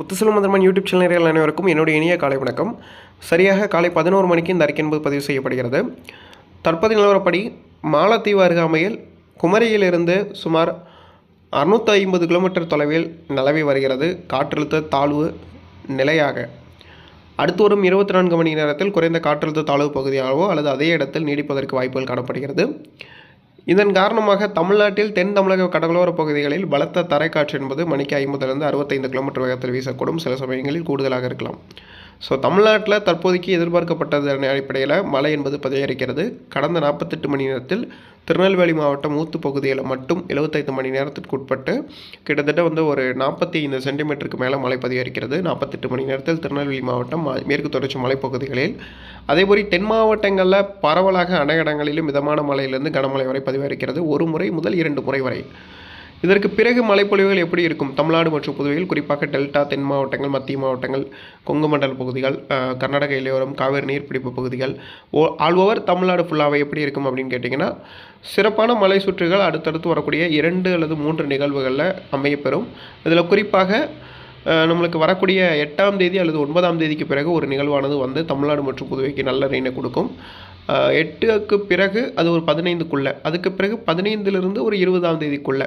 Muthuselvam YouTube channel நேயர்கள் அனைவருக்கும் என்னுடைய இனிய காலை வணக்கம். சரியாக காலை பதினோரு மணிக்கு இந்த அறிக்கை என்பது பதிவு செய்யப்படுகிறது. தற்போது நிலவரப்படி மாலத்தீவு அருகாமையில் குமரியிலிருந்து சுமார் அறுநூற்றி ஐம்பது கிலோமீட்டர் தொலைவில் நிலவி வருகிறது. காற்றழுத்த தாழ்வு நிலையாக. அடுத்து வரும் இருபத்தி நான்கு மணி நேரத்தில் குறைந்த காற்றழுத்த தாழ்வு பகுதியாகவோ அல்லது அதே இடத்தில் நீடிப்பதற்கு வாய்ப்புகள் காணப்படுகிறது. இதன் காரணமாக தமிழ்நாட்டில் தென் தமிழக கடலோரப் பகுதிகளில் பலத்த தரைக்காற்று என்பது மணிக்கு ஐம்பதுலேருந்து அறுபத்தைந்து கிலோமீட்டர் வேகத்தில் வீசக்கூடும். சில சமயங்களில் கூடுதலாக இருக்கலாம். ஸோ தமிழ்நாட்டில் தற்போதைக்கு எதிர்பார்க்கப்பட்டதன் அடிப்படையில் மழை என்பது பதிகரிக்கிறது கடந்த நாற்பத்தெட்டு மணி நேரத்தில் திருநெல்வேலி மாவட்டம் ஊத்து பகுதியில் மட்டும் 75 மணி நேரத்திற்கு உட்பட்டு கிட்டத்தட்ட வந்து ஒரு நாற்பத்தி ஐந்து சென்டிமீட்டருக்கு மேலே மழை பதிகரிக்கிறது நாற்பத்தெட்டு மணி நேரத்தில் திருநெல்வேலி மாவட்டம் மேற்கு தொடர்ச்சி மலைப்பகுதிகளில். அதேபோல் தென் மாவட்டங்களில் பரவலாக அனைத்து இடங்களிலும் மிதமான மழையிலிருந்து கனமழை வரை பதிவாகிறது ஒரு முறை முதல் இரண்டு முறை வரை. இதற்கு பிறகு மழைப்பொழிவுகள் எப்படி இருக்கும்? தமிழ்நாடு மற்றும் புதுவையில் குறிப்பாக டெல்டா தென் மாவட்டங்கள் மத்திய மாவட்டங்கள் கொங்கு மண்டல பகுதிகள் கர்நாடக இளையோரம் காவேரி நீர்பிடிப்பு பகுதிகள் ஓ ஆல் ஓவர் தமிழ்நாடு ஃபுல்லாகவே எப்படி இருக்கும் அப்படின்னு கேட்டிங்கன்னா சிறப்பான மலை சுற்றுகள் அடுத்தடுத்து வரக்கூடிய இரண்டு அல்லது மூன்று நிகழ்வுகளில் அமையப்பெறும். இதில் குறிப்பாக நம்மளுக்கு வரக்கூடிய எட்டாம் தேதி அல்லது ஒன்பதாம் தேதிக்கு பிறகு ஒரு நிகழ்வானது வந்து தமிழ்நாடு மற்றும் புதுவைக்கு நல்ல ரெயினை கொடுக்கும். எட்டுக்கு பிறகு அது ஒரு பதினைந்துக்குள்ளே. அதுக்கு பிறகு பதினைந்துலேருந்து ஒரு இருபதாம் தேதிக்குள்ளே.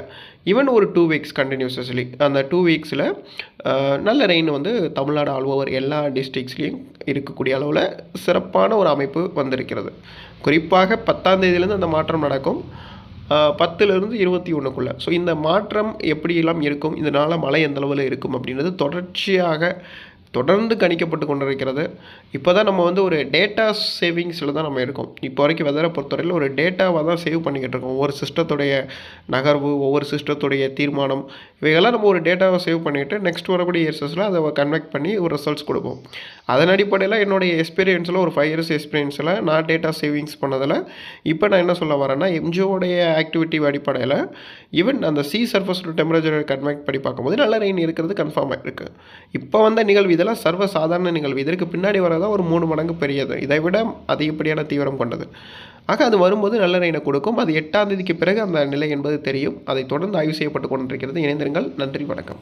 ஈவன் ஒரு டூ வீக்ஸ் கண்டினியூஸஸ்லி அந்த டூ வீக்ஸில் நல்ல ரெயின் வந்து தமிழ்நாடு ஆல் ஓவர் எல்லா டிஸ்ட்ரிக்ஸ்லேயும் இருக்கக்கூடிய அளவில் சிறப்பான ஒரு அமைப்பு வந்திருக்கிறது. குறிப்பாக பத்தாம் தேதியிலேருந்து அந்த மாற்றம் நடக்கும். பத்துலேருந்து இருபத்தி ஒன்றுக்குள்ளே ஸோ இந்த மாற்றம் எப்படியெல்லாம் இருக்கும்? இதனால் மழை எந்த அளவில் இருக்கும் அப்படின்றது தொடர்ச்சியாக தொடர்ந்து கணிக்கப்பட்டு கொண்டிருக்கிறது. இப்போ தான் நம்ம வந்து ஒரு டேட்டா சேவிங்ஸில் தான் நம்ம இருக்கோம். இப்போ வரைக்கும் வெதரை பொறுத்தவரையில் ஒரு டேட்டாவாக தான் சேவ் பண்ணிக்கிட்டு இருக்கோம். ஒவ்வொரு சிஸ்டத்துடைய நகர்வு ஒவ்வொரு சிஸ்டத்துடைய தீர்மானம் இவைகள்லாம் நம்ம ஒரு டேட்டாவை சேவ் பண்ணிக்கிட்டு நெக்ஸ்ட் வரக்கூடிய இயர்ஸஸில் அதை கன்வெக்ட் பண்ணி ஒரு ரிசல்ட்ஸ் கொடுப்போம். அதன் அடிப்படையில் என்னுடைய எக்ஸ்பீரியன்ஸில் ஒரு ஃபைவ் இயர்ஸ் எக்ஸ்பீரியன்ஸில் நான் டேட்டா சேவிங்ஸ் பண்ணதில் இப்போ நான் என்ன சொல்ல வரேன்னா எம்ஜிஓடைய ஆக்டிவிட்டி அடிப்படையில் ஈவன் அந்த சி சர்ஃபஸ் டெம்பரேச்சர் கன்வெக்ட் பண்ணி பார்க்கும்போது நல்ல ரெயின் இருக்கிறது கன்ஃபார்மாக இருக்குது இப்போ வந்த நிகழ்வு இதெல்லாம் சர்வ சாதாரண நிகழ்வு. இதற்கு பின்னாடி வரதான் ஒரு மூணு மடங்கு பெரியது. இதை விட அதிகப்படியான தீவிரம் கொண்டது. ஆக அது வரும்போது நல்ல ரெயினை கொடுக்கும். அது எட்டாம் தேதிக்கு பிறகு அந்த நிலை என்பது தெரியும். அதை தொடர்ந்து ஆய்வு செய்யப்பட்டு கொண்டிருக்கிறது. இணைந்திருங்கள். நன்றி. வணக்கம்.